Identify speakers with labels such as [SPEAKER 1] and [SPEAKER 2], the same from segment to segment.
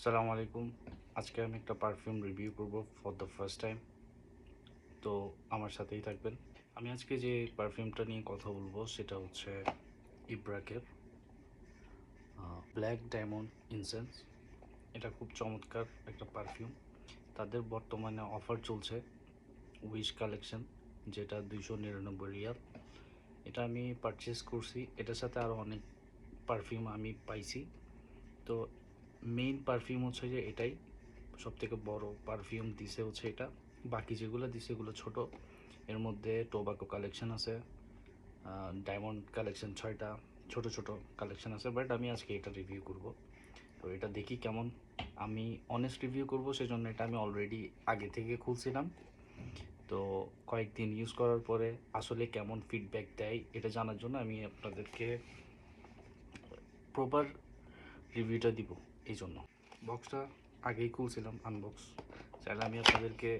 [SPEAKER 1] আসসালামু আলাইকুম। আজকে আমি একটা পারফিউম রিভিউ করব ফর দ্য ফার্স্ট টাইম তো আমার সাথেই থাকবেন। আমি আজকে যে পারফিউমটা নিয়ে কথা বলব সেটা হচ্ছে ইব্রাকের ব্ল্যাক ডায়মন্ড ইনসেন্স এটা খুব চমৎকার একটা পারফিউম তাদের বর্তমানে অফার চলছে উইশ কালেকশন যেটা দুইশো নিরানব্বই রিয়াল। এটা আমি পারচেস করছি। এটার সাথে আরও অনেক পারফিউম আমি পাইছি। তো মেইন পারফিউম হচ্ছে যে এটাই। সব থেকে বড় পারফিউম দিছে হচ্ছে এটা। বাকি যেগুলো দিছে এগুলো ছোট। এর মধ্যে টোবাকো কালেকশন আছে ডায়মন্ড কালেকশন ছয়টা, ছোট ছোট কালেকশন আছে বাট আমি আজকে এটা রিভিউ করব। তো এটা দেখি কেমন। আমি অনেস্ট রিভিউ করব, সেজন্য এটা আমি অলরেডি আগে থেকে খুলছিলাম। তো কয়েকদিন ইউজ করার পরে আসলে কেমন ফিডব্যাক দেয় এটা জানার জন্য আমি আপনাদেরকে প্রপার রিভিউটা দিব। এই জন্য বক্সটা আগেই খুলছিলাম আনবক্স চাইলে আমি আপনাদেরকে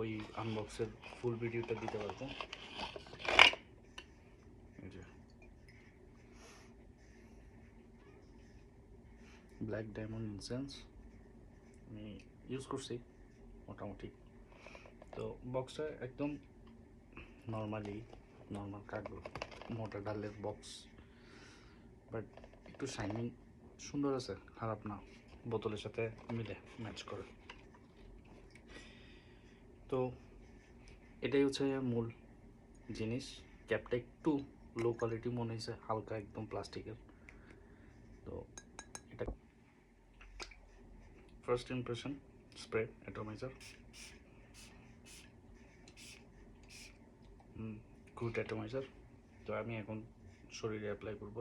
[SPEAKER 1] ওই আনবক্সের ফুল ভিডিওটা দিতে পারব ব্ল্যাক ডায়মন্ড ইনসেন্স আমি ইউজ করছি, মোটামুটি। তো বক্সটা একদম নর্মালি নর্মাল কাগজ, মোটা ডালের বক্স বাট একটু শাইনিং সুন্দর আছে, খারাপ না। বোতলের সাথে মিলে ম্যাচ করে। তো এটাই হচ্ছে মূল জিনিস। ক্যাপটা একটু লো কোয়ালিটি মনে হয়েছে হালকা একদম প্লাস্টিকের তো এটা first impression spray atomizer good atomizer তো আমি এখন শরীরে অ্যাপ্লাই করব।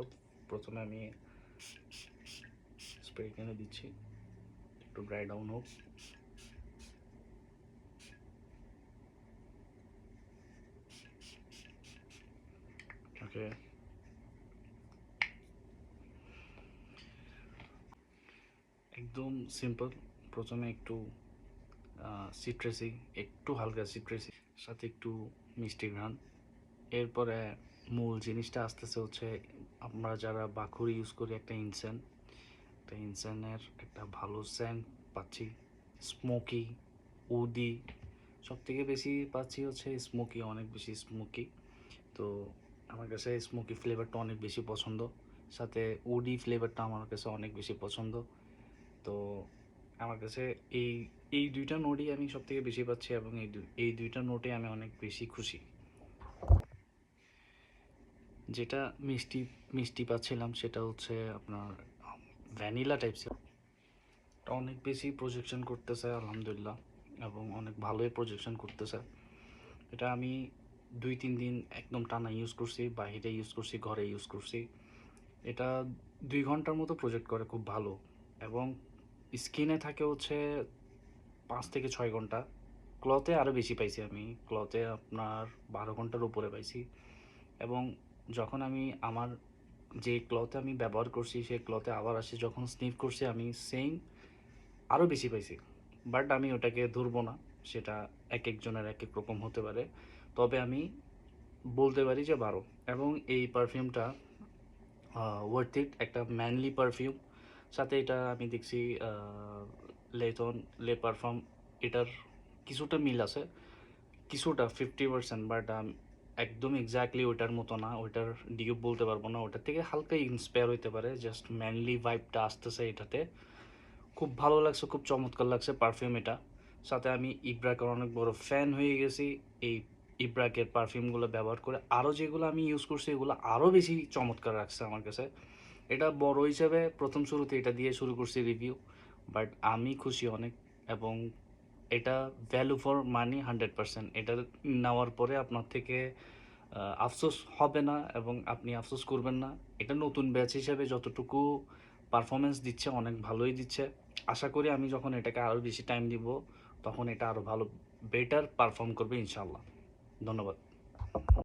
[SPEAKER 1] প্রথমে আমি স্প্রে এখানে দিচ্ছি। একটু ড্রাই ডাউন হোক। ওকে একদম সিম্পল প্রথমে একটু সিট্রেসি একটু হালকা সিট্রেসি সাথে একটু মিষ্টি ঘ্রাণ। এরপরে মূল জিনিসটা আসতেছে হচ্ছে, আমরা যারা বাকুর ইউজ করি একটা ইনসেন একটা ইনসেনের, একটা ভালো সেন্ট পাচ্ছি। স্মোকি উদি সব থেকে বেশি পাচ্ছি হচ্ছে স্মোকি অনেক বেশি স্মোকি তো আমার কাছে স্মোকি ফ্লেভারটা অনেক বেশি পছন্দ। সাথে উডি ফ্লেভারটা আমার কাছে অনেক বেশি পছন্দ। তো আমার কাছে এই এই দুইটা নোটই আমি সব থেকে বেশি পাচ্ছি এবং এই এই দুইটা নোটে আমি অনেক বেশি খুশি। যেটা মিষ্টি মিষ্টি পাচ্ছিলাম সেটা হচ্ছে আপনার ভ্যানিলা টাইপসের এটা অনেক বেশি প্রজেকশন করতেছে, আলহামদুলিল্লাহ, এবং অনেক ভালোই প্রজেকশন করতেছে। এটা আমি দুই তিন দিন একদম টানা ইউজ করছি, বাইরে ইউজ করছি, ঘরে ইউজ করছি। এটা দুই ঘণ্টার মতো প্রজেক্ট করে খুব ভালো, এবং স্কিনে থাকে হচ্ছে পাঁচ থেকে ছয় ঘণ্টা। ক্লথে আরও বেশি পাইছি আমি ক্লথে আপনার বারো ঘণ্টার উপরে পাইছি। এবং যখন আমি আমার যে ক্লথে আমি ব্যবহার করছি, সেই ক্লথে আবার আসে, যখন স্নিফ করছি, আমি সেম আরও বেশি পাইছি। বাট আমি ওটাকে ধরবো না, সেটা এক একজনের এক এক রকম হতে পারে। তবে আমি বলতে পারি যে বারো। এবং এই পারফিউমটা ওয়ার্থ ইট একটা ম্যানলি পারফিউম সাথে এটা আমি দেখছি লেথন, লে পারফিউম এটার কিছুটা মিল আছে। কিছুটা ফিফটি পার্সেন্ট বাট একদম এক্স্যাক্টলি ওইটার মতো না, ওইটার ডিউব বলতে পারব না ওটার থেকে হালকা ইন্সপায়ার হইতে পারে জাস্ট ম্যানলি ভাইবটা আসতেছে এটাতে। খুব ভালো লাগছে, খুব চমৎকার লাগছে পারফিউম এটা। সাথে আমি ইব্রাকের অনেক বড় ফ্যান হয়ে গেছি, এই ইব্রাকের পারফিউমগুলো ব্যবহার করে আরও যেগুলো আমি ইউজ করছি, এগুলো আরও বেশি চমৎকার লাগছে আমার কাছে। এটা বড় হিসেবে প্রথম শুরুতে এটা দিয়ে শুরু করছি রিভিউ বাট আমি খুশি অনেক, এবং এটা value for money hundred percent এটা নেওয়ার পরে আপনার থেকে আফসোস হবে না এবং আপনি আফসোস করবেন না। এটা নতুন ব্যাচ হিসেবে যতটুকু পারফরমেন্স দিচ্ছে অনেক ভালোই দিচ্ছে। আশা করি আমি যখন এটাকে আরও বেশি টাইম দিব, তখন এটা আরও ভালো বেটার পারফর্ম করবে ইনশাল্লাহ ধন্যবাদ।